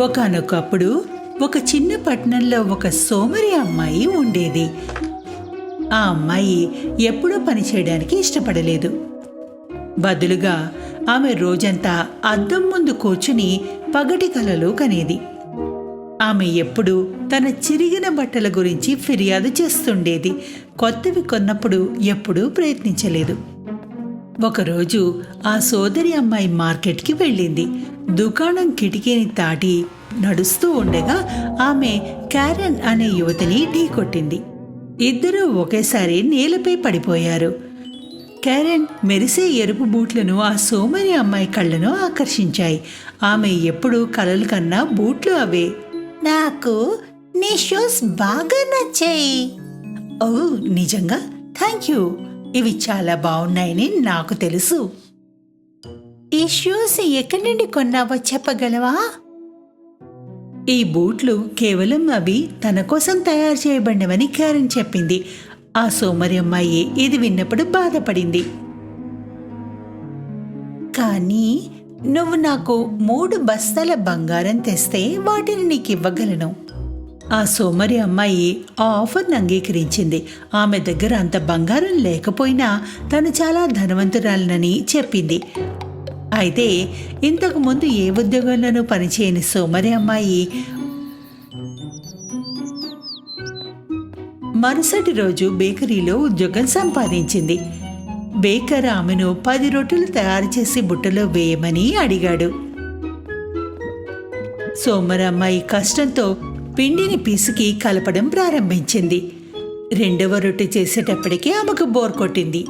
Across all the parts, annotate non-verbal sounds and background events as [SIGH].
ఒకనొకప్పుడు ఒక చిన్న పట్టణంలో ఒక సోమరి అమ్మాయి ఉండేది. ఆ అమ్మాయి ఎప్పుడూ పని చేయడానికి ఇష్టపడలేదు. బదులుగా ఆమె రోజంతా అద్దం ముందు కూర్చుని పగటి కలలు కనేది. ఆమె ఎప్పుడూ తన చిరిగిన బట్టల గురించి ఫిర్యాదు చేస్తుండేది. కొత్తవి కొన్నప్పుడు ఎప్పుడూ ప్రయత్నించలేదు. ఒకరోజు ఆ సోదరి అమ్మాయి మార్కెట్కి వెళ్ళింది. దుకాణం కిటికీని దాటి నడుస్తూ ఉండగా ఆమె క్యారెన్ అనే యువతిని ఢీకొట్టింది ఇద్దరూ ఒకేసారి నేలపై పడిపోయారు. క్యారెన్ మెరిసే ఎరుపు బూట్లను ఆ సోమరి అమ్మాయి కళ్ళను ఆకర్షించాయి. ఆమె ఎప్పుడూ కలలు కన్నా బూట్లు అవే. నాకు నీ షూస్ బాగా నచ్చాయి. ఓ నిజంగా? థ్యాంక్ యూ ఇవి చాలా బాగున్నాయని నాకు తెలుసు. ఈ షూస్ ఎక్కడి నుండి కొన్నావో చెప్పగలవా? ఈ బూట్లు కేవలం అవి తన కోసం తయారు చేయబడినవని క్యారెన్ చెప్పింది. ఆ సోమరి అమ్మాయి ఇది విన్నప్పుడు బాధపడింది. కానీ నువ్వు నాకు మూడు బస్తాల బంగారం తెస్తే వాటిని నీకు ఇవ్వగలను. ఆ సోమరి అమ్మాయి ఆ ఆఫర్ను అంగీకరించింది. ఆమె దగ్గర అంత బంగారం లేకపోయినా తను చాలా ధనవంతురాలనని చెప్పింది. అయితే ఇంతకు ముందు ఏ ఉద్యోగంలోనూ పనిచేయని సోమరి అమ్మాయి మరుసటి రోజు బేకరీలో ఉద్యోగం సంపాదించింది. బేకర్ ఆమెను పది రొట్టెలు తయారు చేసి బుట్టలో వేయమని అడిగాడు. సోమరమ్మాయి కష్టంతో పిండిని పిసికి కలపడం ప్రారంభించింది. రెండవ రొట్టె చేసేటప్పటికీ ఆమెకు బోర్ కొట్టింది.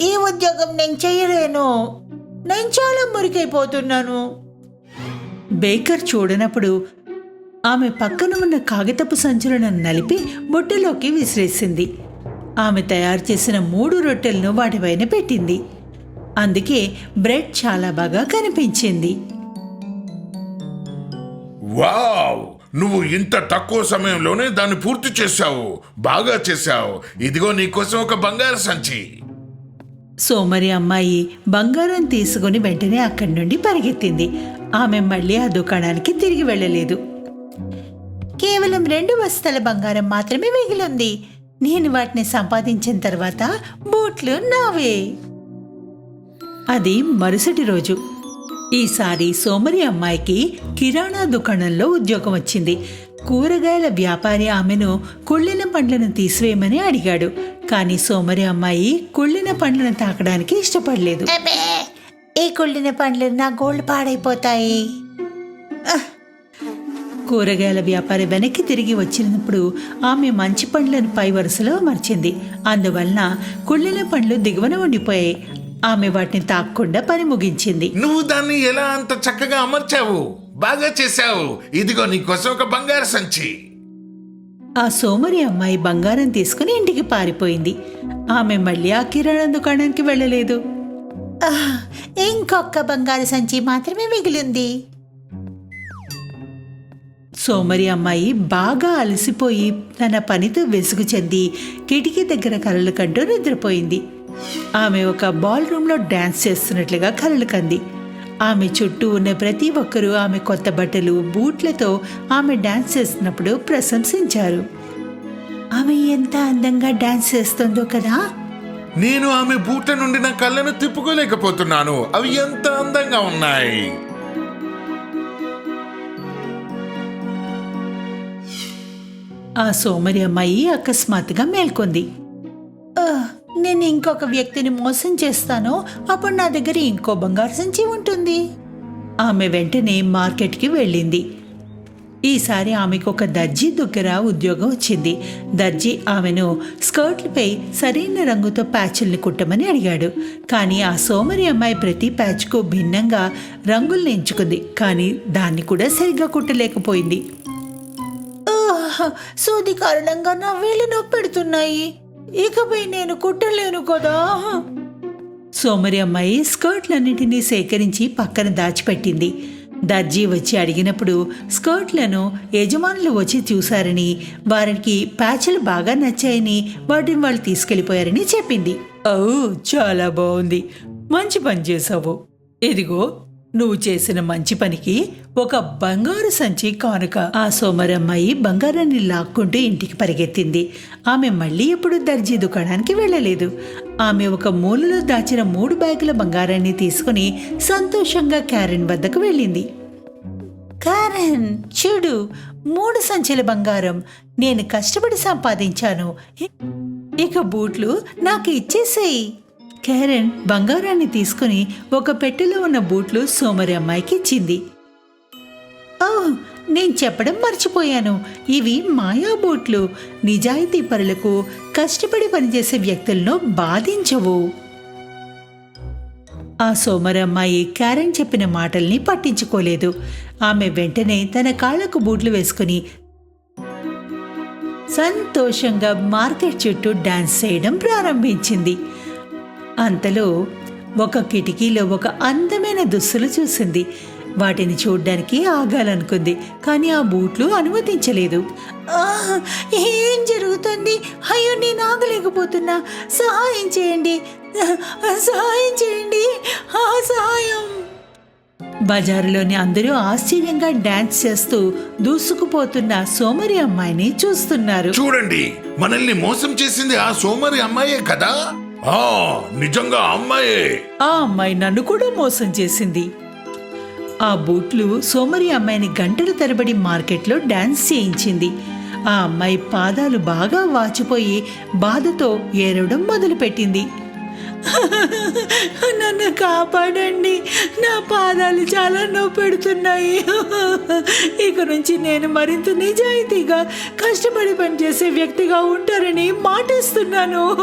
ఈ ఉద్యోగం నేను చేయలేను. నేను చాలా మురికైపోతున్నాను. బేకర్ చూడనప్పుడు ఆమె పక్కన ఉన్న కాగితపు సంచులను నలిపి బుట్టలోకి విసిరేసింది. ఆమె తయారు చేసిన మూడు రొట్టెలను వాటిపైన పెట్టింది. అందుకే బ్రెడ్ చాలా బాగా కనిపించింది. వావ్! నువ్వు ఇంత తక్కువ సమయంలోనే దాన్ని పూర్తి చేశావు. బాగా చేశావు. ఇదిగో నీకోసం ఒక బంగారు సంచి. సోమరి అమ్మాయి బంగారం తీసుకుని వెంటనే అక్కడి నుండి పరిగెత్తింది. ఆమె మళ్ళీ ఆ దుకాణానికి తిరిగి వెళ్ళలేదు. కేవలం రెండు బస్తాల బంగారం మాత్రమే మిగిలింది. నేను వాటిని సంపాదించిన తర్వాత బూట్లు నావే. అది మరుసటి రోజు. ఈసారి సోమరి అమ్మాయికి కిరాణా దుకాణంలో ఉద్యోగం వచ్చింది. కూరగాయల వ్యాపారి ఆమెను కుళ్ళిన పండ్లను తీసివేయమని అడిగాడు. కానీ సోమరి అమ్మాయి కుళ్ళిన పండ్లను తాకడానికి ఇష్టపడలేదు. ఈ కుళ్ళిన పండ్లు నా గోల్డ్ పాడైపోతాయి. కూరగాయల వ్యాపారి వెనక్కి తిరిగి వచ్చినప్పుడు ఆమె మంచి పండ్లను పై వరుసలో అమర్చింది అందువలన కుళ్ళిన పండ్లు దిగువన ఉండిపోయాయి. ఆమె వాటిని తాకకుండా పని ముగించింది. నువ్వు దాన్ని ఎలా అంత చక్కగా అమర్చావు? బాగా చేశావు. ఇదిగో నీకోసం ఒక బంగారు సంచి. ఆ సోమరి అమ్మాయి బంగారం తీసుకుని ఇంటికి పారిపోయింది. ఆమె మళ్ళీ ఆ కిరాణా దుకాణానికి వెళ్ళలేదు. ఇంకొక బంగారు సంచి మాత్రమే మిగిలింది. సోమరి అమ్మాయి బాగా అలసిపోయి తన పనితో వెసుగు చెంది కిటికీ దగ్గర కలలు కంటూ నిద్రపోయింది. ఆమె ఒక బాల్ రూమ్లో డ్యాన్స్ చేస్తున్నట్లుగా కలలు కంది. ఆమె చుట్టూ ఉన్న ప్రతి ఒక్కరూ ఆమె కొత్త బట్టలు బూట్లతో ఆమె డ్యాన్స్ చేస్తున్నప్పుడు ప్రశంసించారు. ఆమె ఎంత అందంగా డ్యాన్స్ చేస్తుందో కదా! నేను ఆమె బూట్ల నుండి నా కళ్ళను తిప్పుకోలేకపోతున్నాను. అవి ఎంత అందంగా ఉన్నాయి! ఆ సోమరి అమ్మాయి అకస్మాత్తుగా మేల్కొంది. "ఆ, నేను ఇంకొక వ్యక్తిని మోసం చేస్తాను అప్పుడు నా దగ్గర ఇంకో బంగారు సంచి ఉంటుంది. ఆమె వెంటనే మార్కెట్కి వెళ్ళింది. ఈసారి ఆమెకు ఒక దర్జీ దగ్గర ఉద్యోగం వచ్చింది. దర్జీ ఆమెను స్కర్ట్లపై సరైన రంగుతో ప్యాచుల్ని కుట్టమని అడిగాడు. కానీ ఆ సోమరి అమ్మాయి ప్రతి ప్యాచ్కు భిన్నంగా రంగుల్ని ఎంచుకుంది. కానీ దాన్ని కూడా సరిగ్గా కుట్టలేకపోయింది. సూది కారణంగా నా వేళ్ళు నొప్పెడుతున్నాయి. ఇకపై నేను కుట్టలేను కదా. సోమరి అమ్మాయి స్కర్ట్లన్నింటినీ సేకరించి పక్కన దాచిపెట్టింది. దర్జీ వచ్చి అడిగినప్పుడు స్కర్ట్లను యజమానులు వచ్చి చూశారని వారికి ప్యాచ్లు బాగా నచ్చాయని వాటిని వాళ్ళు తీసుకెళ్ళిపోయారని చెప్పింది. ఓ చాలా బాగుంది మంచి పని చేసావు ఇదిగో నువ్వు చేసిన మంచి పనికి ఒక బంగారు సంచి కానుక. ఆ సోమరమ్మాయి బంగారాన్ని లాక్కుంటూ ఇంటికి పరిగెత్తింది. ఆమె మళ్ళీ ఎప్పుడు దర్జీ దుకాణానికి వెళ్ళలేదు. ఆమె ఒక మూలలో దాచిన మూడు బ్యాగుల బంగారాన్ని తీసుకుని సంతోషంగా క్యారెన్ వద్దకు వెళ్ళింది. క్యారెన్ చూడు మూడు సంచుల బంగారం. నేను కష్టపడి సంపాదించాను. ఇక బూట్లు నాకు ఇచ్చేసేయి. క్యారెన్ బంగారాన్ని తీసుకుని ఒక పెట్టెలో ఉన్న బూట్లు సోమరి అమ్మాయికి ఇచ్చింది. ఓ నేను చెప్పడం మర్చిపోయాను. ఇవి మాయా బూట్లు. నిజాయితీ పరులకు కష్టపడి పనిచేసే వ్యక్తులను బాధించవు. ఆ సోమరమ్మాయి క్యారెన్ చెప్పిన మాటల్ని పట్టించుకోలేదు. ఆమె వెంటనే తన కాళ్ళకు బూట్లు వేసుకుని సంతోషంగా మార్కెట్ చుట్టూ డాన్స్ చేయడం ప్రారంభించింది. అంతలో ఒక కిటికీలో ఒక అందమైన దుస్తులు చూసింది. వాటిని చూడ్డానికి ఆగాలనుకుంది కానీ ఆ బూట్లు అనుమతించలేదు. ఏం జరుగుతుంది? అయ్యో నేను ఆగలేకపోతున్నా. సహాయం చేయండి. సహాయం చేయండి. ఆ సహాయం. బజారులోని అందరూ ఆశ్చర్యంగా డాన్స్ చేస్తూ దూసుకుపోతున్న సోమరి అమ్మాయిని చూస్తున్నారు. చూడండి మనల్ని మోసం చేసింది ఆ సోమరి అమ్మాయే కదా? నిజంగా అమ్మాయి అమ్మాయే. ఆ అమ్మాయి నన్ను కూడా మోసం చేసింది. ఆ బూట్లు సోమరి అమ్మాయిని గంటల తరబడి మార్కెట్లో డాన్స్ చేయించింది. ఆ అమ్మాయి పాదాలు బాగా వాచిపోయి బాధతో ఏరవడం మొదలుపెట్టింది. [LAUGHS] నన్ను కాపాడండి. నా పాదాలు చాలా నొప్పి పెడుతున్నాయి [LAUGHS] ఇక నుంచి నేను మరింత నిజాయితీగా కష్టపడి పనిచేసే వ్యక్తిగా ఉంటారని మాటిస్తున్నాను.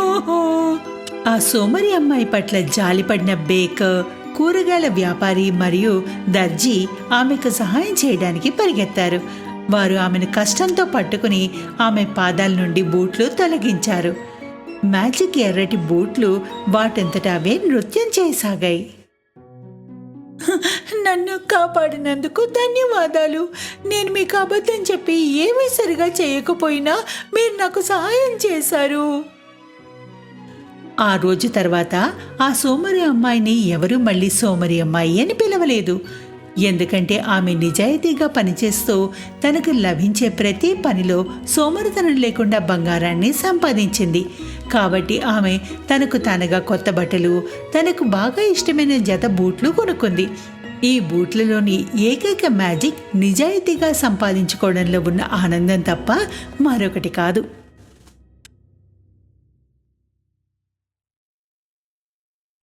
[LAUGHS] ఆ సోమరి అమ్మాయి పట్ల జాలిపడిన బేకర్ కూరగాయల వ్యాపారి మరియు దర్జీ ఆమెకు సహాయం చేయడానికి పరిగెత్తారు. వారు ఆమెను కష్టంతో పట్టుకుని ఆమె పాదాల నుండి బూట్లు తొలగించారు. మ్యాజిక్ ఎర్రటి బూట్లు వాటంతట అవే నృత్యం చేయసాగాయి. నన్ను కాపాడినందుకు ధన్యవాదాలు. నేను మీకు అబద్ధం చెప్పి ఏమీ సరిగా చేయకపోయినా మీరు నాకు సహాయం చేశారు. ఆ రోజు తర్వాత ఆ సోమరి అమ్మాయిని ఎవరూ మళ్ళీ సోమరి అమ్మాయి అని పిలవలేదు. ఎందుకంటే ఆమె నిజాయితీగా పనిచేస్తూ తనకు లభించే ప్రతి పనిలో సోమరితనం లేకుండా బంగారాన్ని సంపాదించింది. కాబట్టి ఆమె తనకు తానుగా కొత్త బట్టలు తనకు బాగా ఇష్టమైన జత బూట్లు కొనుక్కుంది. ఈ బూట్లలోని ఏకైక మ్యాజిక్ నిజాయితీగా సంపాదించుకోవడంలో ఉన్న ఆనందం తప్ప మరొకటి కాదు.